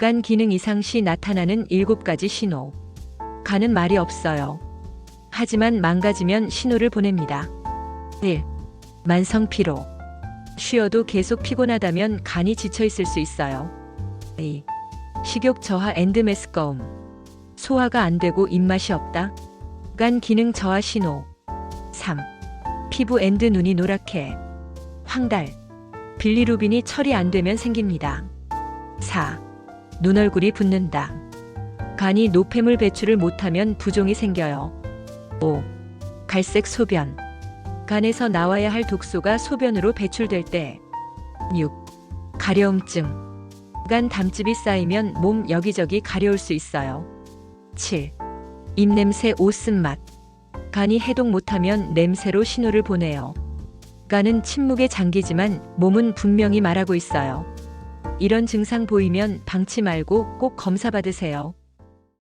간 기능 이상 시 나타나는 7가지 신호. 간은 말이 없어요. 하지만 망가지면 신호를 보냅니다. 1. 만성 피로. 쉬어도 계속 피곤하다면 간이 지쳐 있을 수 있어요. 2. 식욕 저하 앤드 메스꺼움. 소화가 안 되고 입맛이 없다. 간 기능 저하 신호. 3. 피부 앤드 눈이 노랗게. 황달. 빌리루빈이 처리 안 되면 생깁니다. 4. 눈얼굴이 붓는다. 간이 노폐물 배출을 못하면 부종이 생겨요. 5. 갈색 소변. 간에서 나와야 할 독소가 소변으로 배출될 때. 6. 가려움증. 간 담즙이 쌓이면 몸 여기저기 가려울 수 있어요. 7. 입냄새 오쓴맛. 간이 해독 못하면 냄새로 신호를 보내요. 간은 침묵에 잠기지만 몸은 분명히 말하고 있어요. 이런 증상 보이면 방치 말고 꼭 검사 받으세요.